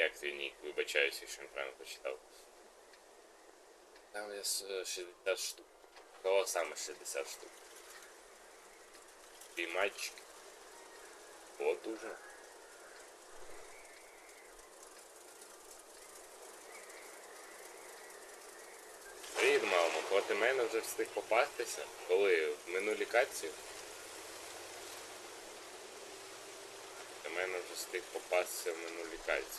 як твій нік? Вибачаюся, якщо неправильно почитав. Там є с- 60 штук. Кого саме 60 штук? Твій мальчик. О, дуже. Привіт, мамо, проти мене вже встиг попастися. Коли? В минулій катці? Проти мене вже встиг попастися в минулій катці.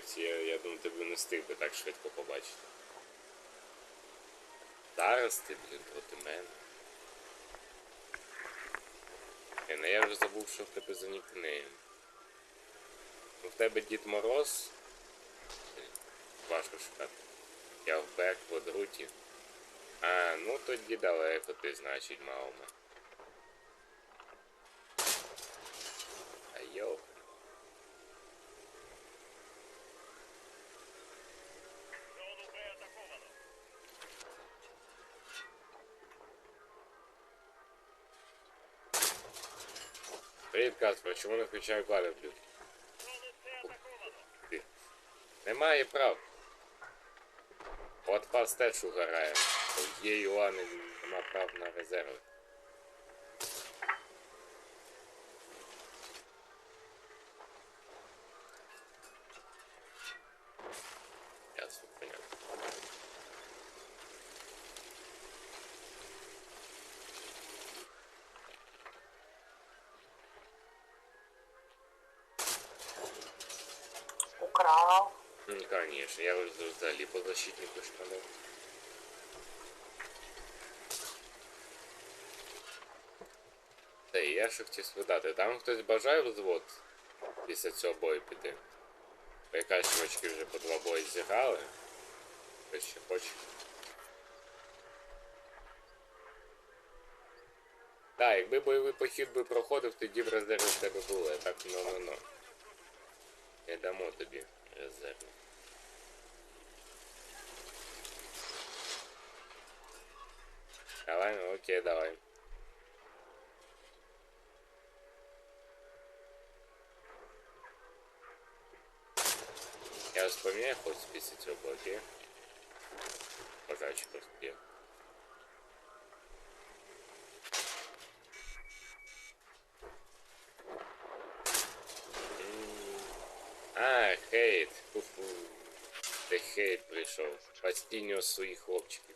Та я, я думаю, тебе не встиг би так швидко побачити. Зараз ти, блін, проти мене. Е, ну я вже забув, що в тебе за нікнейм. Ну, в тебе Дід Мороз. Важко шукати. Я в Бек в Одруті. А, ну тоді далеко ти, значить, Маума. Привіт, Каспер, чому не включаю клаві блюд? Немає прав. От пас теж угорає. Є Юани, нема прав на резерви. Ясно, понятно. Ну, конечно, я вже взагалі по защитнику шкану. Та і я ще хотів спитати, там хтось бажає взвод після цього бою піти? Бо Якась чувачки вже по два бої зіграли. Хтось ще хоче. Так, якби бойовий похід би проходив, тоді б резерви в тебе були, а так ну-ну-ну. Не дамо тобі резерви. Давай, ну окей, давай. Я вспоминаю хоть після цього було, окей? Пожалуйста, просто є. А, хейт. Фу-фу. Це хейт прийшов. Постійно своїх хлопчиків.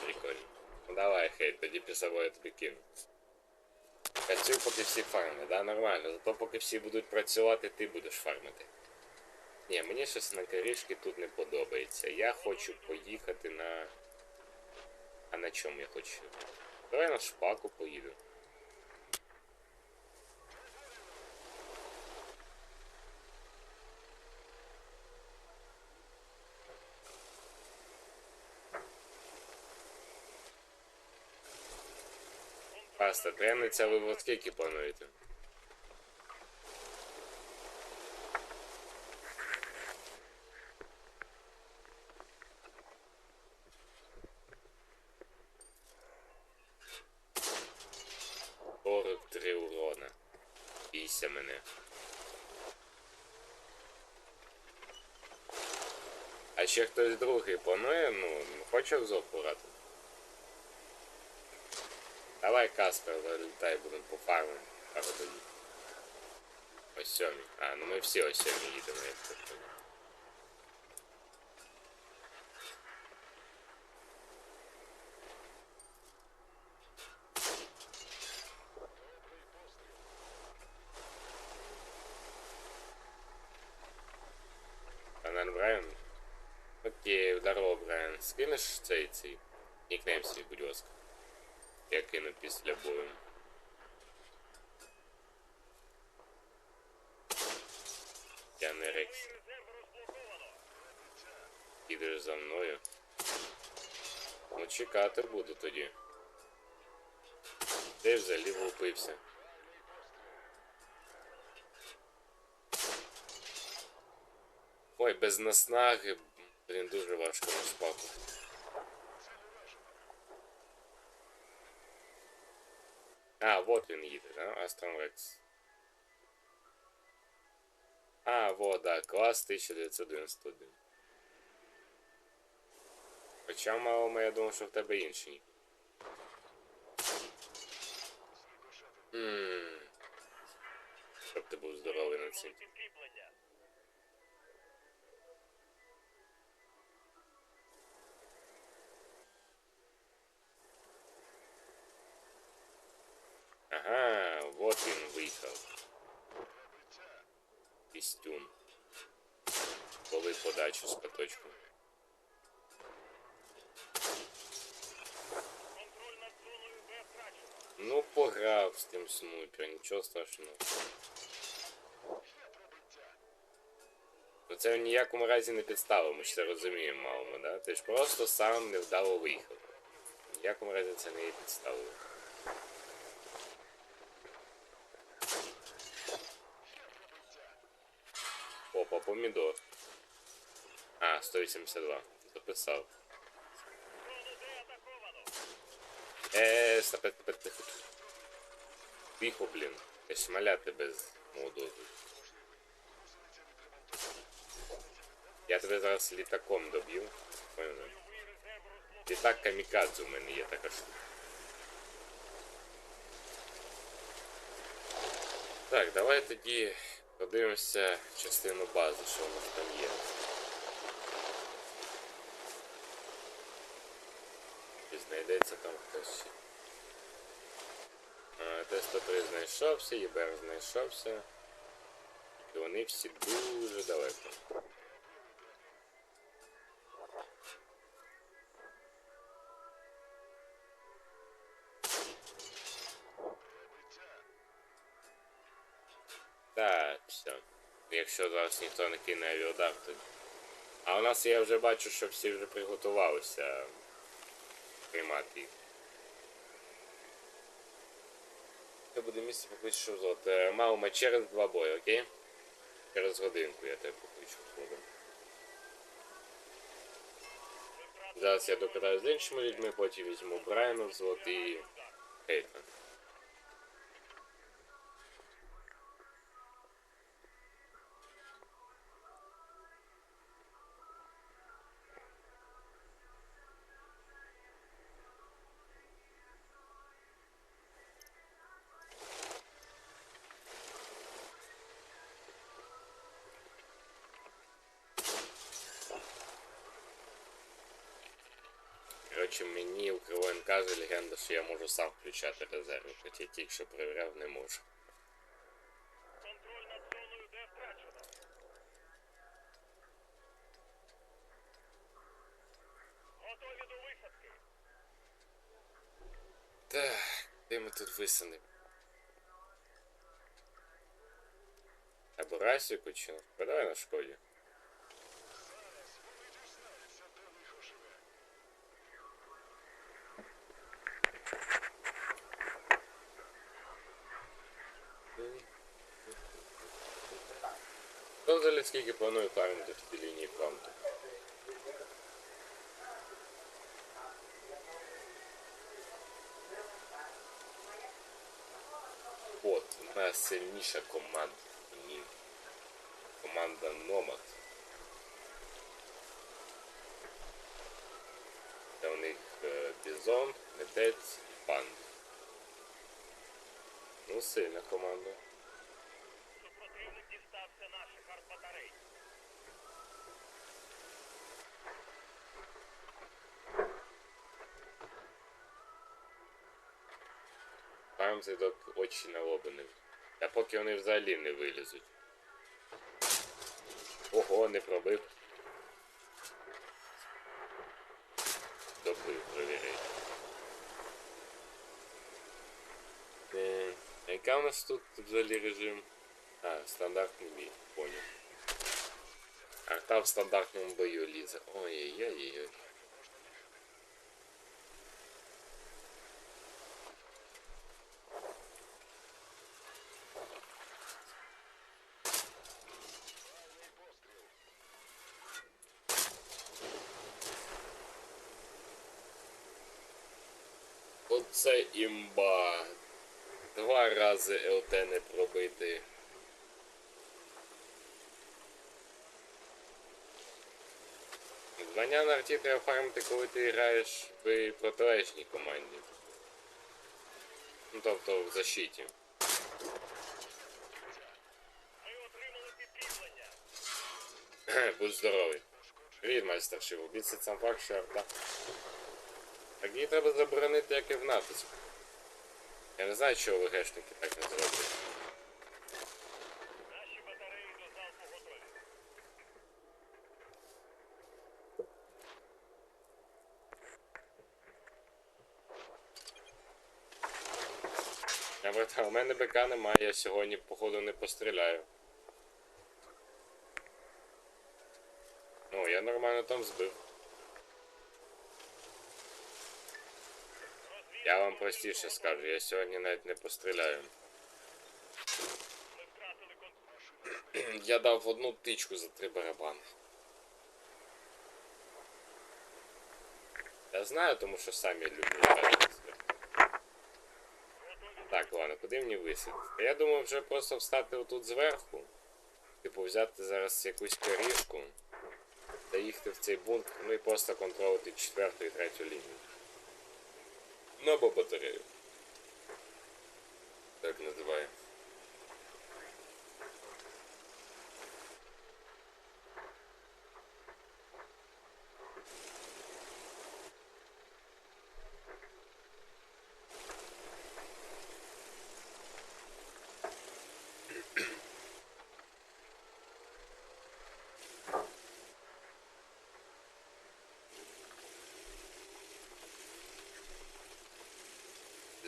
Прикольно. Ну давай, хейт, тоді пісово я тобі кину. Працюй, поки всі фармять, да, нормально. Зато поки всі будуть працювати, ти будеш фармити. Ні, мені щось на корішки тут не подобається. Я хочу поїхати на. А на чому я хочу? Давай на шпаку поїду. Паста, трениться ви от скільки плануєте? Сорок три урона. Бійся мене. А ще хтось другий планує, ну, хоче в зоп грати? Давай, Каспер, вилітай, будемо по фармам. пару тоді. Ось сьомі. А, ну ми всі ось сьомі їдемо, як це понял. Панен Брайан? Окей, здорово, Брайан. Скинеш цей цей нікнейм свій, будь ласка. Я кину після бою. Я не Рекс. Ідеш за мною. Ну чекати буду тоді. Ти ж заліво упився. Ой, без наснаги, блін, дуже важко на шпаку. А, вот він їде, да? Астрон Рекс. А, вот, да, клас 1991. Хоча, мало я думав, що в тебе інший. Ммм. Щоб ти був здоровий на цим. Виїхав. Пістюн. Коли подачу з втрачено. Ну, пограв з тим снайпер, нічого страшного. Ну це в ніякому разі не підстава, ми ж це розуміємо, малому, да? Ти ж просто сам невдало виїхав. В ніякому разі це не є підставою. Помідор. А, 182. Записав. Е, стопе, стопе, тихо. Тихо, блін. Я шмаляти без молодого. Я тебе зараз літаком доб'ю. Літак камікадзе у мене є така штука. Так, давай тоді подивимося частину бази, що у нас там є. Чи знайдеться там хтось ще. А, Т-103 знайшовся, ЄБР знайшовся. І вони всі дуже далеко. Якщо зараз ніхто не кине авіудар, то. А у нас я вже бачу, що всі вже приготувалися приймати їх. Це буде місце покличу що золото. Е, Маума через два бої, окей? Через годинку я тебе покличу згодом. Зараз я докидаю з іншими людьми, потім візьму Брайана в золото і Кейтна. Коротше, мені у Кривоєн каже легенда, що я можу сам включати резерви, хоча я тільки що перевіряв, не можу. Так, де ми тут висадимо? Або Расіку чи на на шкоді. Хто скільки планує фармити в цій лінії фронту? От, найсильніша команда. Ні. Команда Номад. Це у них е, Бізон, Метець і Панд. Ну, сильна команда. Там задок очі налобаний. А поки вони взагалі не вилізуть. Ого, не пробив. Добив, перевіряй. Е, А яка у нас тут взагалі режим? А, стандартний бій, понял. Арта в стандартному бою лізе. Ой-ой-ой-ой. Імба. Два рази ЛТ не пробити. Звання на арті треба фармити, коли ти граєш в протилежній команді. Ну тобто в защиті. Будь здоровий. Привіт, майстер Шиву. Біться сам факт, що арта. Так її треба заборонити, як і в натиску. Я не знаю, чого ВГшники так не зроблять. Наші батареї до залпу готові. Я братан, у мене БК немає, я сьогодні, походу, не постріляю. Ну, я нормально там збив. Я вам простіше скажу, я сьогодні навіть не постріляю. Я дав одну тичку за три барабани. Я знаю, тому що самі люблю грати. Так, ладно, куди мені висити? Я думаю вже просто встати отут зверху. Типу взяти зараз якусь корішку. Та їхати в цей бункер, ну і просто контролити четверту і третю лінію. Ну або батарею. Так називаю.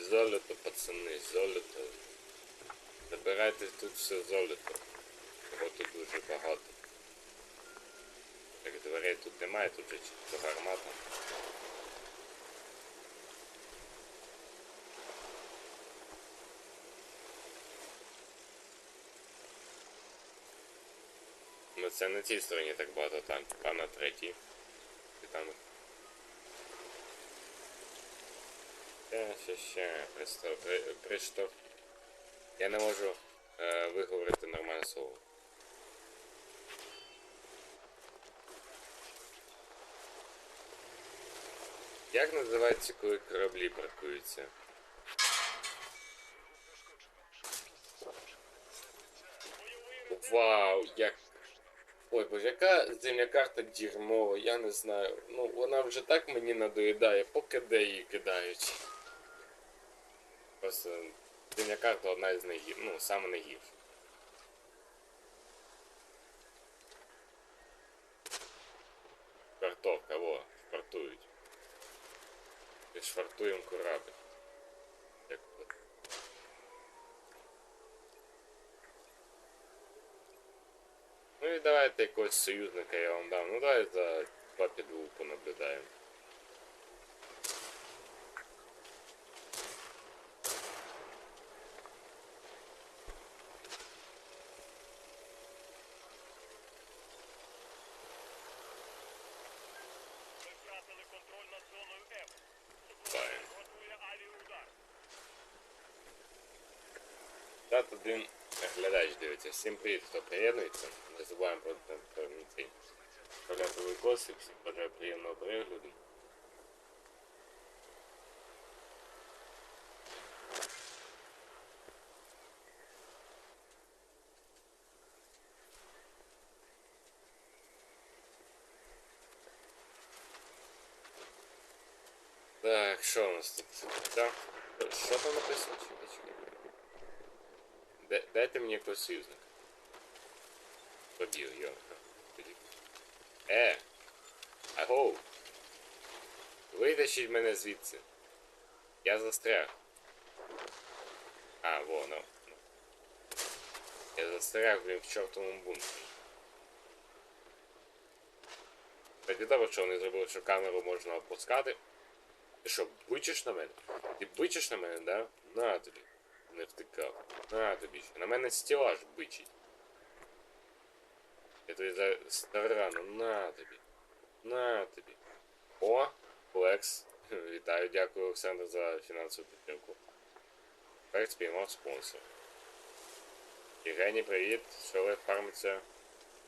Золото, пацани, золото. Забирайте тут все золото. Його тут дуже багато. Так, дверей тут немає, тут же чисто гармата. Ну це на цій стороні так багато танків, а на третій. І там Ще, ще, ще, пристав, при, приштовх. Я не можу е, виговорити нормальне слово. Як називається, коли кораблі паркуються? Вау, як. Ой, боже, яка зимня карта дерьмова, я не знаю. Ну, вона вже так мені надоїдає, поки де її кидають. Просто зимня карта одна із найгір... ну, саме найгірша. Швартовка, во, швартують. Швартуємо корабль. Ну і давайте якогось союзника я вам дам. Ну давай за два підву понаблюдаємо. глядач дивиться. Всім привіт, хто приєднується. Не забуваємо про, про, про цей проглядовий косик. Всім бажаю приємного перегляду. Так, що у нас тут? Так, що там написано? Чекай, чекай. Да- Дайте мені якогось союзника. Побіг. Тоді. Е! Аго! Витащіть мене звідси. Я застряг. А, во, ну. ну. Я застряг, блін, в чортовому бункері. Тоді добре, що вони зробили, що камеру можна опускати. Ти що, бичиш на мене? Ти бичиш на мене, да? На тобі. Не втикав. На тобі. На мене стілаж бичить. Я тобі за старану. На тобі. На тобі. О, флекс. Вітаю, дякую, Олександр, за фінансову підтримку. Ефект спіймав спонсор. Євгеній, привіт. Що ви фармиться?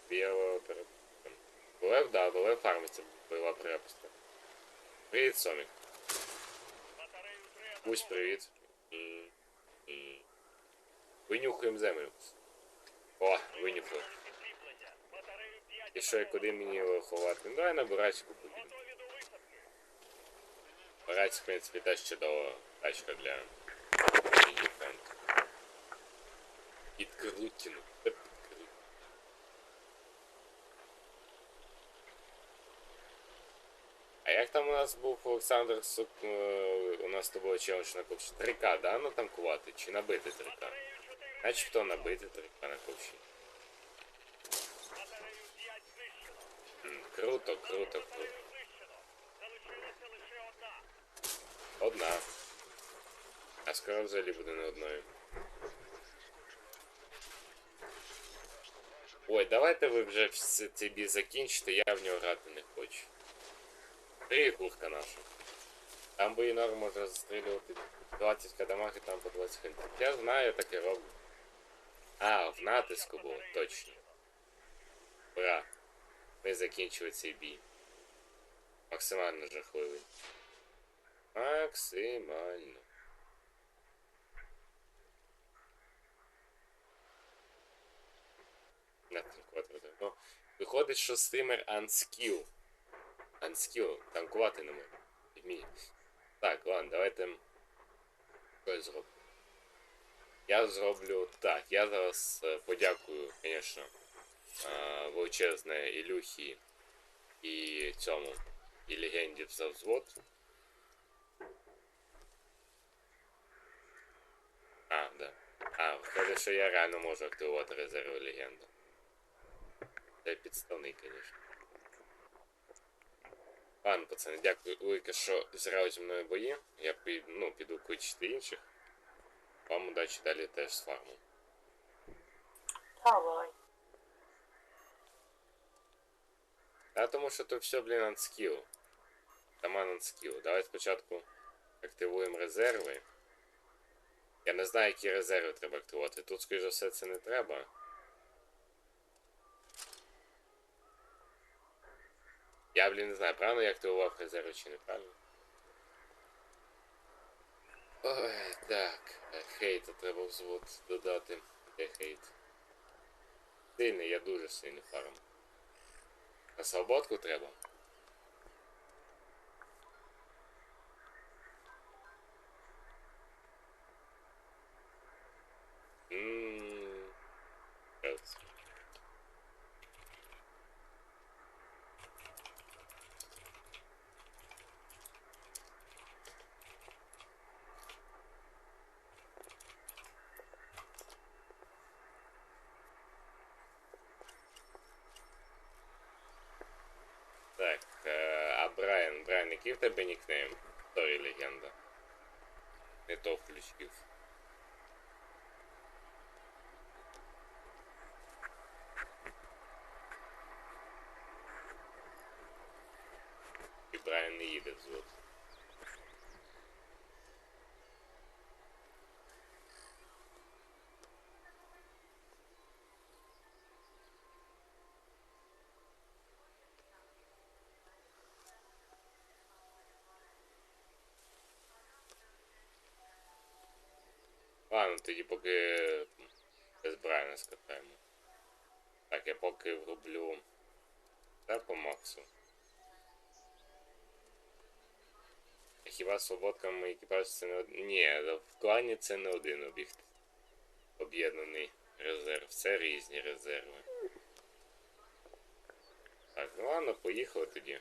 Біла перепустка. Лев, да, Лев фармиться бойова перепустка. Привіт, Сомік. Пусть привіт. Винюхуємо землю. О, винюхали. Підкріплення. Батарею 5 І що, і куди мені його ховати? Ну, давай на бурачку побіг. Бураць, в принципі, теж чудова тачка для. Підкрутіну. Та підкрутіну. А як там у нас був Олександр Сук, е, у нас з тобою челендж на ковші? 3К, да, ну там кувати? Чи набити 3К? Батарею 4 Начебто набити 3К на ковші. Батарею 5 знищено. М, Круто, круто, круто. Одна. А скоро взагалі буде не одною. Ой, давайте ви вже всі ці бій закінчите, я в нього грати не хочу. Привіт, курка наша. Там боїнор може застрілювати 20 кадамах і там по 20 хвилин. Я знаю, я так і роблю. А, в натиску був, точно. Ура. Ми закінчили цей бій. Максимально жахливий. Максимально. На. Ну, виходить, що стример unskill. Unskill. Танкувати не може. Так, ладно, давайте. Щось зроблю. Я зроблю так. Я зараз е, подякую, звісно, е, величезне Ілюхі і цьому, і легенді за взвод. А, да. А, виходить, що я реально можу активувати резерви легенди. Це підставний, звісно. Ладно, пацани, дякую велике, що зіграли зі мною бої. Я піду, ну, піду кличити інших. Вам удачі далі теж з фармом. Давай. А тому що то все, блін, анскіл. Таман анскіл. Давай спочатку активуємо резерви. Я не знаю, які резерви треба активувати. Тут, скоріш за все, це не треба. Я, блін, не знаю, правильно я активував резерви чи неправильно. Ой, так. Хейта треба взвод додати. Де хейт? Сильний, я дуже сильний фарм. На свободку треба. Раз. Так, е, а Брайан, який в тебе нікнейм? Сорі, легенда. Не то включив. І Брайан не їде взвод. Ладно, тоді поки безбрайна скатаємо. Так, я поки вроблю. Та по Максу. А Хіба свободка мій екіпаж це не один. Ні, в клані це не один об'єкт. Об'єднаний резерв. Це різні резерви. Так, ну ладно, поїхали тоді.